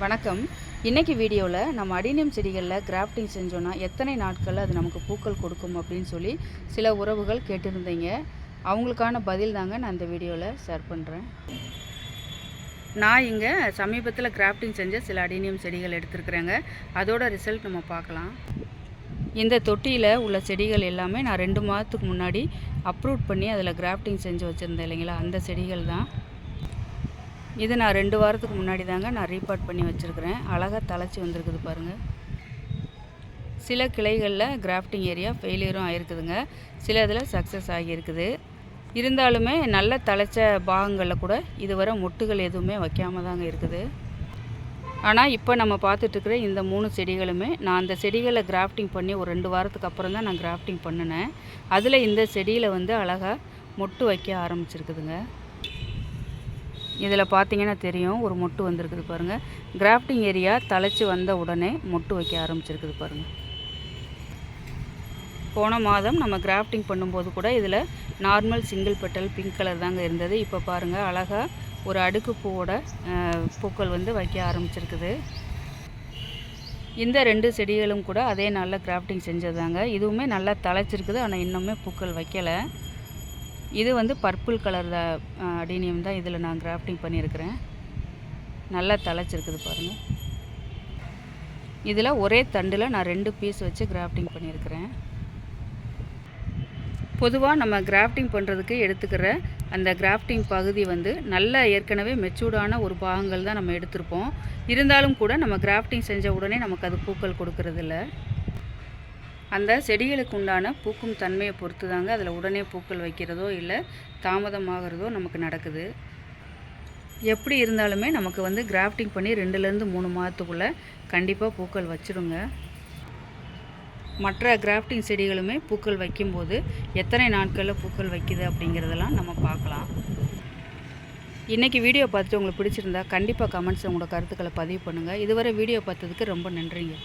வணக்கம். இன்றைக்கி வீடியோவில் நம்ம அடினியம் செடிகளில் கிராஃப்டிங் செஞ்சோன்னா எத்தனை நாட்களில் அது நமக்கு பூக்கள் கொடுக்கும் அப்படின்னு சொல்லி சில உறவுகள் கேட்டிருந்தீங்க. அவங்களுக்கான பதில் தாங்க நான் இந்த வீடியோவில் ஷேர் பண்ணுறேன் நான் இங்கே சமீபத்தில் கிராஃப்டிங் செஞ்ச சில அடினியம் செடிகள் எடுத்துருக்குறேங்க. அதோட ரிசல்ட் நம்ம பார்க்கலாம். இந்த தொட்டியில் உள்ள செடிகள் எல்லாமே நான் ரெண்டு மாதத்துக்கு முன்னாடி அப்ரூவ் பண்ணி அதில் கிராஃப்டிங் செஞ்சு வச்சுருந்தேன் இல்லைங்களா? அந்த செடிகள் தான். இது நான் ரெண்டு வாரத்துக்கு முன்னாடி தாங்க நான் ரீபார்ட் பண்ணி வச்சுருக்கிறேன். அழகாக தழைச்சி வந்திருக்குது பாருங்கள் சில கிளைகளில் கிராஃப்டிங் ஏரியா ஃபெயிலியரும் ஆகிருக்குதுங்க சில இதில் சக்ஸஸ் ஆகியிருக்குது. இருந்தாலுமே நல்ல தழைச்ச பாகங்களில் கூட இதுவரை மொட்டுகள் எதுவுமே வைக்காம தாங்க இருக்குது. ஆனால் இப்போ நம்ம பார்த்துட்ருக்குற இந்த மூணு செடிகளுமே நான் அந்த செடிகளை கிராஃப்டிங் பண்ணி ஒரு ரெண்டு வாரத்துக்கு அப்புறம் தான் நான் கிராஃப்டிங் பண்ணினேன். அதில் இந்த செடியில் வந்து அழகாக மொட்டு வைக்க ஆரம்பிச்சிருக்குதுங்க. இதில் பார்த்தீங்கன்னா தெரியும் ஒரு மொட்டு வந்திருக்குது பாருங்கள் கிராஃப்டிங் ஏரியா தழைச்சி வந்த உடனே மொட்டு வைக்க ஆரம்பிச்சிருக்குது பாருங்கள் போன மாதம் நம்ம கிராஃப்டிங் பண்ணும்போது கூட இதில் normal single petal pink colour தாங்க இருந்தது. இப்போ பாருங்கள் அழகாக ஒரு அடுக்கு பூவோட பூக்கள் வந்து வைக்க ஆரம்பிச்சிருக்குது. இந்த ரெண்டு செடிகளும் கூட அதே நாளில் கிராஃப்டிங் செஞ்சதாங்க. இதுவுமே நல்லா தழைச்சிருக்குது ஆனால் இன்னுமே பூக்கள் வைக்கலை. இது வந்து பர்பிள் கலரில் அடினியம் தான் இதில் நான் கிராஃப்டிங் பண்ணியிருக்கிறேன். நல்லா தழைச்சிருக்குது பாருங்கள் இதில் ஒரே தண்டில் நான் ரெண்டு பீஸ் வச்சு கிராஃப்டிங் பண்ணியிருக்கிறேன். பொதுவாக நம்ம கிராஃப்டிங் பண்ணுறதுக்கு எடுத்துக்கிற அந்த கிராஃப்டிங் பகுதி வந்து நல்ல ஏற்கனவே மெச்சூர்டான ஒரு பாகங்கள் தான் நம்ம எடுத்திருப்போம். இருந்தாலும் கூட நம்ம கிராஃப்டிங் செஞ்ச உடனே நமக்கு அது பூக்கள் கொடுக்கறதில்ல. அந்த செடிகளுக்கு உண்டான பூக்கும் தன்மையை பொறுத்து தாங்க அதில் உடனே பூக்கள் வைக்கிறதோ இல்லை தாமதமாகிறதோ நமக்கு நடக்குது. எப்படி இருந்தாலுமே நமக்கு வந்து கிராஃப்டிங் பண்ணி ரெண்டுலேருந்து மூணு மாதத்துக்குள்ளே கண்டிப்பாக பூக்கள் வச்சுருங்க. மற்ற கிராஃப்டிங் செடிகளுமே பூக்கள் வைக்கும்போது எத்தனை நாட்களில் பூக்கள் வைக்குது அப்படிங்கிறதெல்லாம் நம்ம பார்க்கலாம். இன்றைக்கி வீடியோ பார்த்துட்டு உங்களுக்கு பிடிச்சிருந்தா கண்டிப்பாக கமெண்ட்ஸ் உங்களோட கருத்துக்களை பதிவு பண்ணுங்கள் இதுவரை வீடியோ பார்த்ததுக்கு ரொம்ப நன்றிங்க.